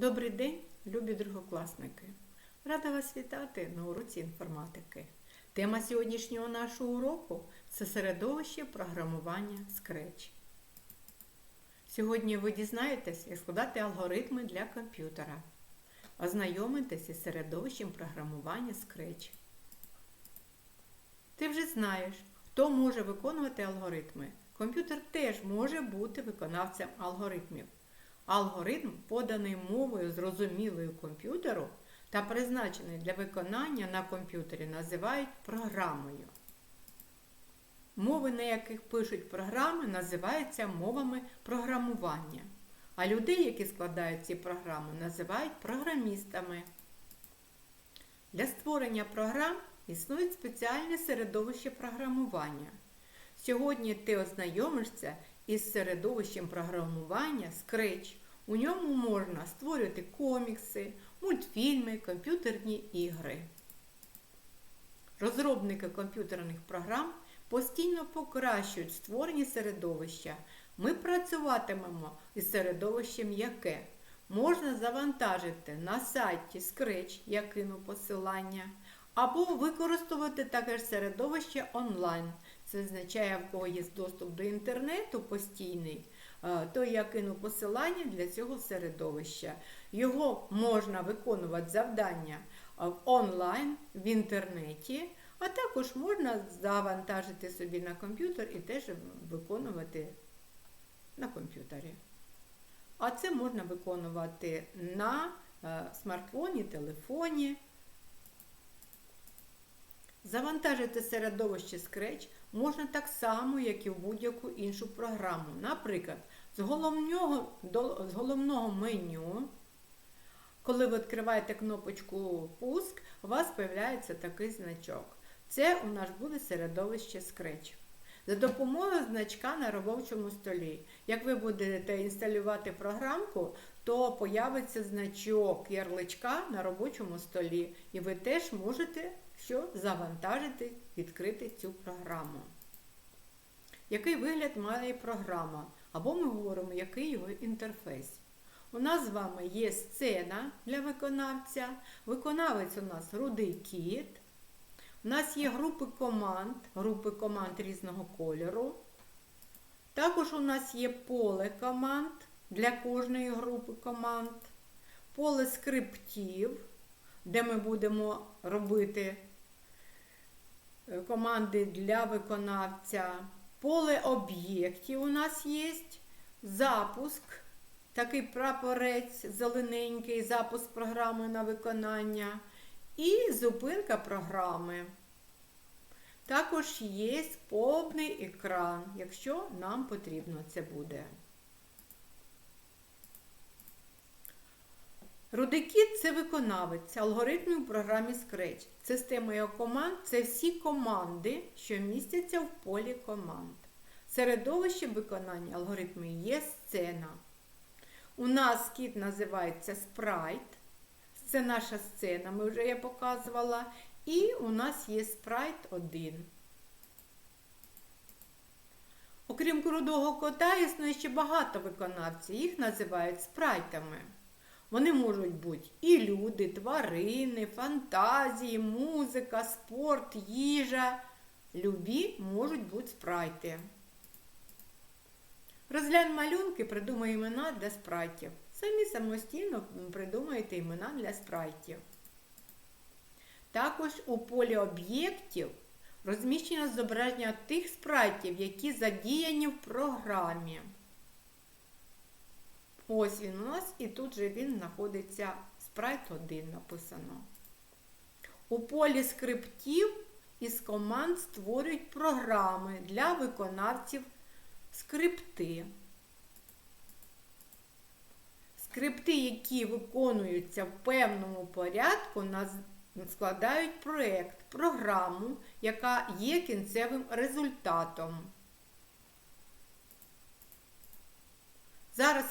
Добрий день, любі другокласники! Рада вас вітати на уроці інформатики. Тема сьогоднішнього нашого уроку це середовище програмування Scratch. Сьогодні ви дізнаєтесь, як складати алгоритми для комп'ютера, ознайомитесь із середовищем програмування Scratch. Ти вже знаєш, хто може виконувати алгоритми. Комп'ютер теж може бути виконавцем алгоритмів. Алгоритм, поданий мовою зрозумілою комп'ютеру та призначений для виконання на комп'ютері, називають програмою. Мови, на яких пишуть програми, називаються мовами програмування. А людей, які складають ці програми, називають програмістами. Для створення програм існують спеціальне середовище програмування. Сьогодні ти ознайомишся із середовищем програмування Scratch. У ньому можна створювати комікси, мультфільми, комп'ютерні ігри. Розробники комп'ютерних програм постійно покращують створені середовища. Ми працюватимемо із середовищем яке можна завантажити на сайті Scratch, я кину посилання, або використовувати таке ж середовище онлайн. Це означає, в кого є доступ до інтернету постійний, то я кину посилання для цього середовища. Його можна виконувати завдання в онлайн в інтернеті, а також можна завантажити собі на комп'ютер і теж виконувати на комп'ютері. А це можна виконувати на смартфоні, телефоні. Завантажити середовище Scratch можна так само, як і в будь-яку іншу програму. Наприклад, з головного, з головного меню, коли ви відкриваєте кнопочку Пуск, у вас з'являється такий значок. Це у нас буде середовище Scratch. За допомогою значка на робочому столі. Як ви будете інсталювати програмку, то появиться значок ярличка на робочому столі, і ви теж можете що завантажити, відкрити цю програму. Який вигляд має програма? Або ми говоримо, який його інтерфейс. У нас з вами є сцена для виконавця. Виконавець у нас рудий кіт. У нас є групи команд, групи команд різного кольору. Також у нас є поле команд для кожної групи команд, поле скриптів, де ми будемо робити команди для виконавця. Поле об'єктів у нас є. Запуск, такий прапорець зелененький, запуск програми на виконання. І зупинка програми. Також є повний екран, якщо нам потрібно це буде. Рудикіт це виконавець алгоритмів у програмі Scratch. Система його команд це всі команди, що містяться в полі команд. Середовище виконання алгоритмів є сцена. У нас кіт називається спрайт. Це наша сцена, ми вже я показувала. І у нас є спрайт 1. Окрім крудого кота, існує ще багато виконавців. Їх називають спрайтами. Вони можуть бути і люди, тварини, фантазії, музика, спорт, їжа. Любі можуть бути спрайти. Розглянь малюнки, придумай імена для спрайтів. Самі самостійно придумайте імена для спрайтів. Також у полі об'єктів розміщено зображення тих спрайтів, які задіяні в програмі. Ось він у нас, і тут же він знаходиться спрайт 1 написано. У полі скриптів із команд створюють програми для виконавців скрипти. Скрипти, які виконуються в певному порядку, складають проєкт, програму, яка є кінцевим результатом. Зараз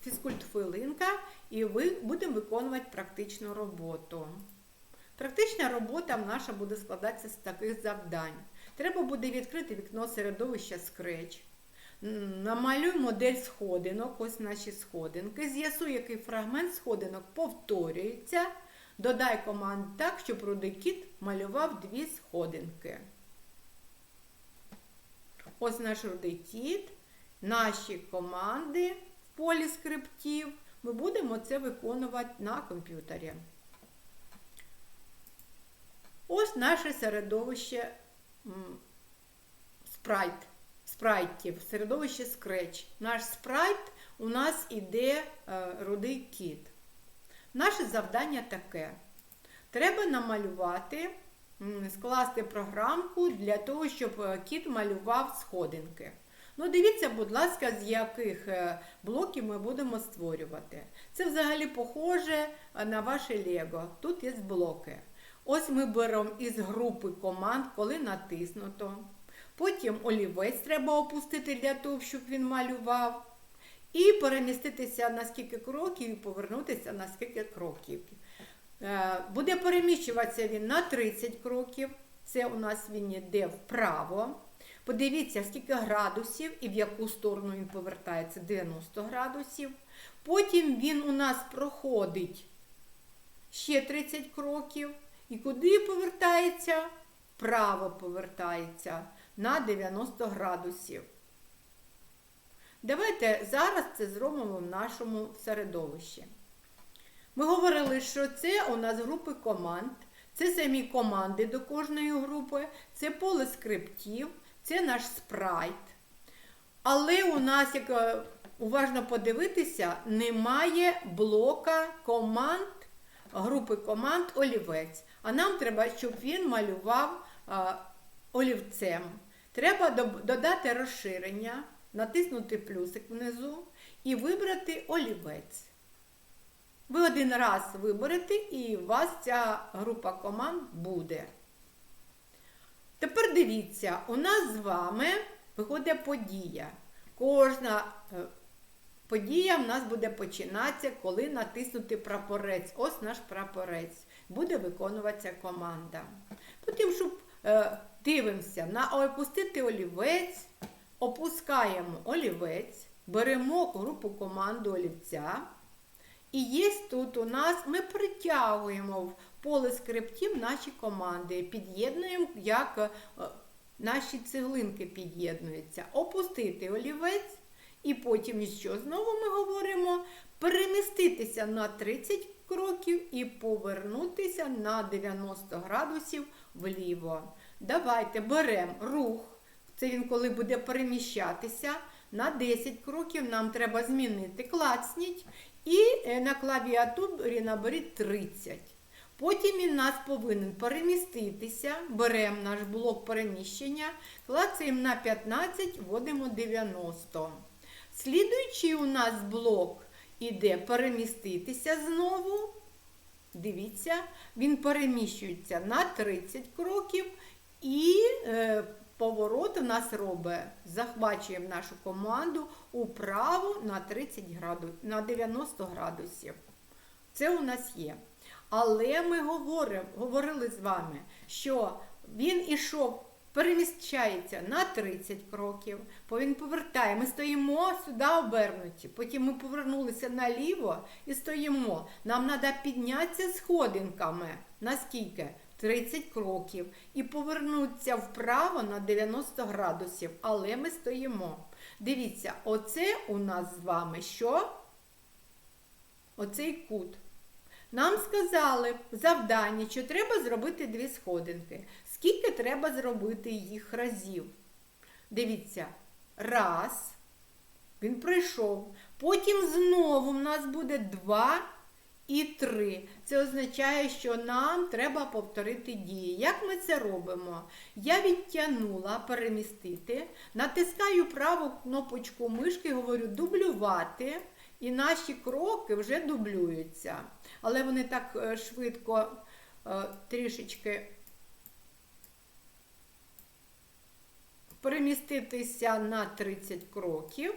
фізкульт хвилинка і ви будемо виконувати практичну роботу. Практична робота наша буде складатися з таких завдань. Треба буде відкрити вікно середовища Scratch. намалюй модель сходинок, ось наші сходинки. З'ясуй, який фрагмент сходинок повторюється. Додай команд так, щоб рудий кіт малював дві сходинки. Ось наш рудий кіт, наші команди полі скриптів. Ми будемо це виконувати на комп'ютері. Ось наше середовище спрайт, спрайтів, середовище Scratch. Наш спрайт у нас іде е, рудий кіт. Наше завдання таке. Треба намалювати, скласти програмку для того, щоб е, кіт малював сходинки. Ну, дивіться, будь ласка, з яких е, блоків ми будемо створювати. Це взагалі похоже на ваше Лего. Тут є блоки. Ось ми беремо із групи команд, коли натиснуто. Потім олівець треба опустити для того, щоб він малював. І переміститися на скільки кроків і повернутися на скільки кроків. Е, Буде переміщуватися він на 30 кроків. Це у нас він йде вправо. Подивіться, скільки градусів і в яку сторону він повертається 90 градусів. Потім він у нас проходить ще 30 кроків. І куди повертається? Вправо повертається на 90 градусів. Давайте зараз це зробимо в нашому середовищі. Ми говорили, що це у нас групи команд, це самі команди до кожної групи, це поле скриптів, це наш спрайт. Але у нас, як е, уважно подивитися, немає блока команд, групи команд олівець. А нам треба, щоб він малював а, олівцем. Треба додати розширення, натиснути плюсик внизу і вибрати олівець. Ви один раз виберете, і у вас ця група команд буде. Тепер дивіться, у нас з вами виходить подія. Кожна е, подія в нас буде починатися, коли натиснути прапорець. Ось наш прапорець. Буде виконуватися команда. Потім, щоб е, дивимося на опустити олівець, опускаємо олівець, беремо групу команду олівця. І є тут у нас, ми притягуємо поле скриптів наші команди, під'єднуємо, як е, наші цеглинки під'єднуються. Опустити олівець, і потім що знову ми говоримо? Переміститися на 30 кроків і повернутися на 90 градусів вліво. Давайте беремо рух. Це він коли буде переміщатися. На 10 кроків нам треба змінити клацніть і е, на клавіатурі наберіть 30. Потім він нас повинен переміститися, беремо наш блок переміщення, клацаємо на 15, вводимо 90. Слідуючий у нас блок іде переміститися знову. Дивіться, він переміщується на 30 кроків і е, поворот у нас робить. Захвачуємо нашу команду управо на 30 градусів, на 90 градусів. Це у нас є. Але ми говоримо, говорили з вами, що він ішов, переміщається на 30 кроків, потім повертає. Ми стоїмо сюди обернуті. Потім ми повернулися наліво і стоїмо. Нам треба піднятися сходинками. Наскільки? 30 кроків. І повернутися вправо на 90 градусів. Але ми стоїмо. Дивіться, оце у нас з вами що? Оцей кут. Нам сказали в завданні, що треба зробити дві сходинки. Скільки треба зробити їх разів? Дивіться, раз, він пройшов. Потім знову в нас буде два і три. Це означає, що нам треба повторити дії. Як ми це робимо? Я відтягнула перемістити, натискаю праву кнопочку мишки, говорю дублювати. І наші кроки вже дублюються. Але вони так е, швидко е, трішечки переміститися на 30 кроків,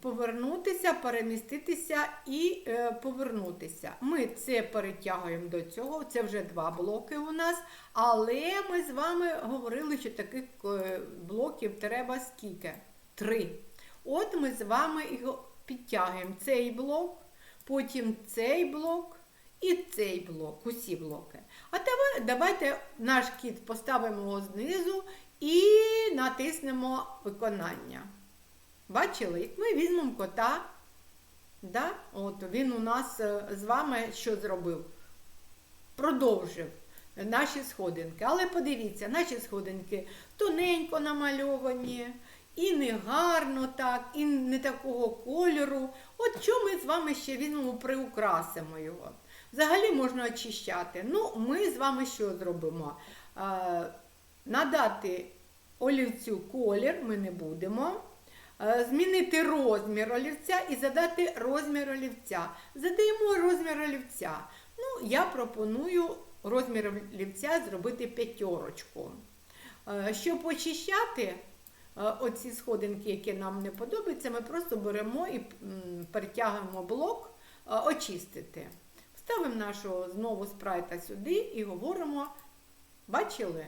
повернутися, переміститися і е, повернутися. Ми це перетягуємо до цього, це вже два блоки у нас, але ми з вами говорили, що таких блоків треба скільки? 3. От ми з вами його підтягуємо цей блок, потім цей блок і цей блок, усі блоки. А давай, давайте наш кіт поставимо його знизу і натиснемо виконання. Бачили? Як ми візьмемо кота, да? От він у нас е, з вами що зробив? Продовжив наші сходинки. Але подивіться, наші сходинки тоненько намальовані, і не гарно так, і не такого кольору. От що ми з вами ще візьмемо, приукрасимо його. Взагалі можна очищати. Ну, ми з вами що зробимо? Надати олівцю колір ми не будемо. Змінити розмір олівця і задати розмір олівця. Задаємо розмір олівця. Ну, я пропоную розмір олівця зробити п'ятерочку. Щоб очищати оці сходинки, які нам не подобаються, ми просто беремо і перетягуємо блок е, очистити. Ставимо нашого знову спрайта сюди і говоримо, бачили?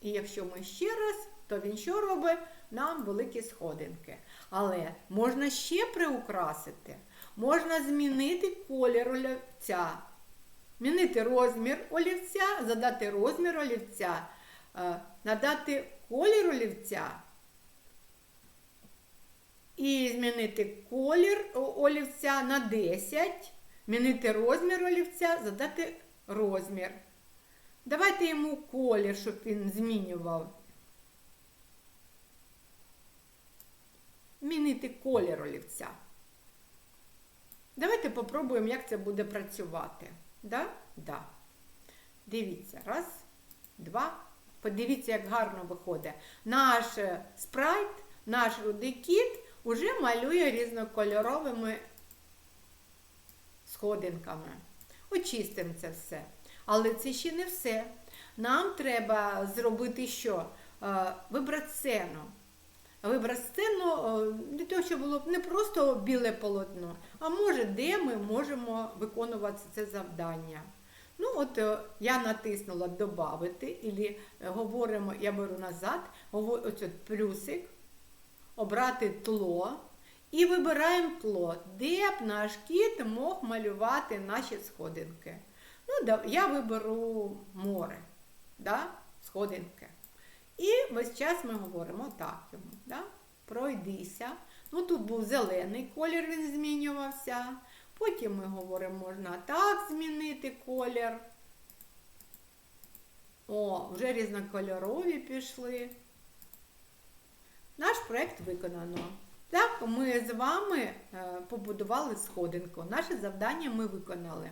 І якщо ми ще раз, то він що робить? Нам великі сходинки. Але можна ще приукрасити, можна змінити колір олівця, змінити розмір олівця, задати розмір олівця, е, надати колір олівця і змінити колір олівця на 10, змінити розмір олівця, задати розмір. Давайте йому колір, щоб він змінював. Змінити колір олівця. Давайте попробуємо, як це буде працювати. Да? Да. Дивіться, раз, два. Подивіться, як гарно виходить. Наш е, спрайт, наш рудий кіт уже малює різнокольоровими сходинками. Очистимо це все. Але це ще не все. Нам треба зробити що? Е, Вибрацену. Вибрацену е, для того, щоб було не просто біле полотно, а може, де ми можемо виконувати це завдання. Ну, от е, я натиснула Добавити, і говоримо, я беру назад, оце плюсик, обрати тло. І вибираємо тло, де б наш кіт мог малювати наші сходинки. Ну, я виберу море, да? сходинки. І весь час ми говоримо так йому. Да? Пройдися. Ну, тут був зелений колір, він змінювався. Потім ми говоримо, можна так змінити колір. О, вже різнокольорові пішли. Наш проєкт виконано. Так, ми з вами е, побудували сходинку. Наше завдання ми виконали.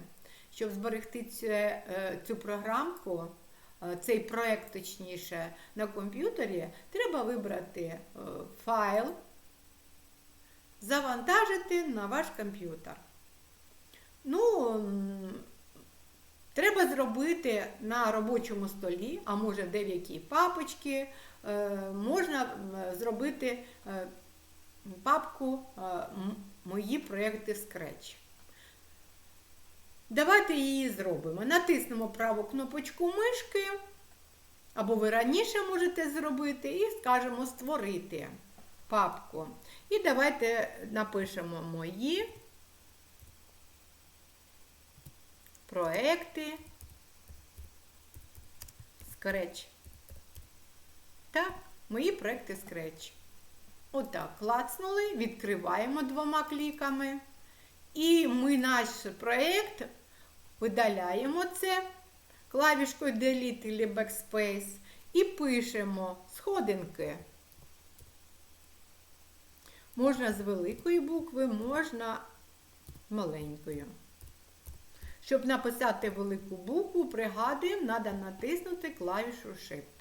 Щоб зберегти е, цю програмку, е, цей проєкт, точніше, на комп'ютері, треба вибрати файл, завантажити на ваш комп'ютер. Ну, треба зробити на робочому столі, а може де в якій папочці, е, можна зробити е, папку е, Мої проєкти Scratch. Давайте її зробимо. Натиснемо праву кнопочку мишки, або ви раніше можете зробити, і скажемо Створити папку. І давайте напишемо мої проекти Scratch. Так, мої проекти Scratch. Отак, клацнули, відкриваємо двома кліками. І ми наш проєкт видаляємо це клавішкою Delete или Backspace і пишемо сходинки. Можна з великої букви, можна маленькою. Щоб написати велику букву, пригадуємо, треба натиснути клавішу Shift.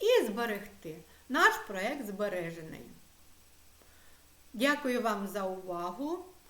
І зберегти. Наш проект збережений. Дякую вам за увагу.